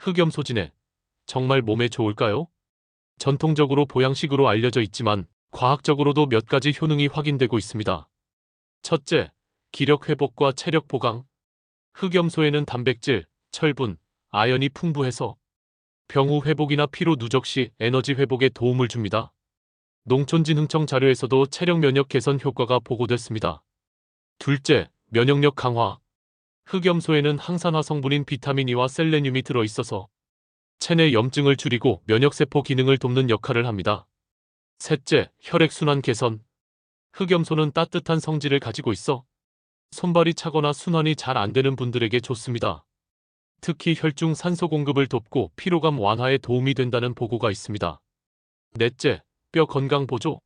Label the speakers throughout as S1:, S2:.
S1: 흑염소 진액. 정말 몸에 좋을까요? 전통적으로 보양식으로 알려져 있지만 과학적으로도 몇 가지 효능이 확인되고 있습니다. 첫째, 기력 회복과 체력 보강. 흑염소에는 단백질, 철분, 아연이 풍부해서 병후 회복이나 피로 누적 시 에너지 회복에 도움을 줍니다. 농촌진흥청 자료에서도 체력 면역 개선 효과가 보고됐습니다. 둘째, 면역력 강화. 흑염소에는 항산화 성분인 비타민 E와 셀레늄이 들어있어서 체내 염증을 줄이고 면역세포 기능을 돕는 역할을 합니다. 셋째, 혈액순환 개선. 흑염소는 따뜻한 성질을 가지고 있어 손발이 차거나 순환이 잘 안 되는 분들에게 좋습니다. 특히 혈중 산소 공급을 돕고 피로감 완화에 도움이 된다는 보고가 있습니다. 넷째, 뼈 건강 보조.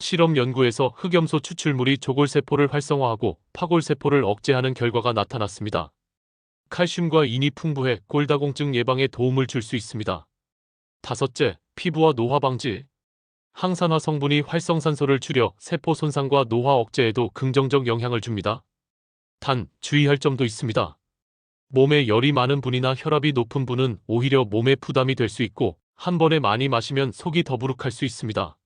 S1: 실험 연구에서 흑염소 추출물이 조골세포를 활성화하고 파골세포를 억제하는 결과가 나타났습니다. 칼슘과 인이 풍부해 골다공증 예방에 도움을 줄 수 있습니다. 다섯째, 피부와 노화 방지. 항산화 성분이 활성산소를 줄여 세포 손상과 노화 억제에도 긍정적 영향을 줍니다. 단, 주의할 점도 있습니다. 몸에 열이 많은 분이나 혈압이 높은 분은 오히려 몸에 부담이 될 수 있고 한 번에 많이 마시면 속이 더부룩할 수 있습니다.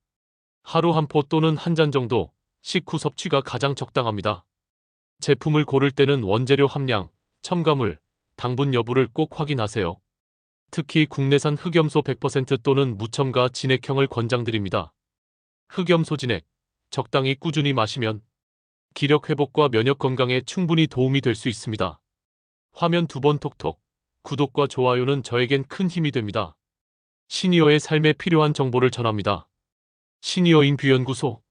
S1: 하루 한 포 또는 한 잔 정도 식후 섭취가 가장 적당합니다. 제품을 고를 때는 원재료 함량, 첨가물, 당분 여부를 꼭 확인하세요. 특히 국내산 흑염소 100% 또는 무첨가 진액형을 권장드립니다. 흑염소 진액, 적당히 꾸준히 마시면 기력 회복과 면역 건강에 충분히 도움이 될 수 있습니다. 화면 두 번 톡톡, 구독과 좋아요는 저에겐 큰 힘이 됩니다. 시니어의 삶에 필요한 정보를 전합니다. 시니어 인뷰연구소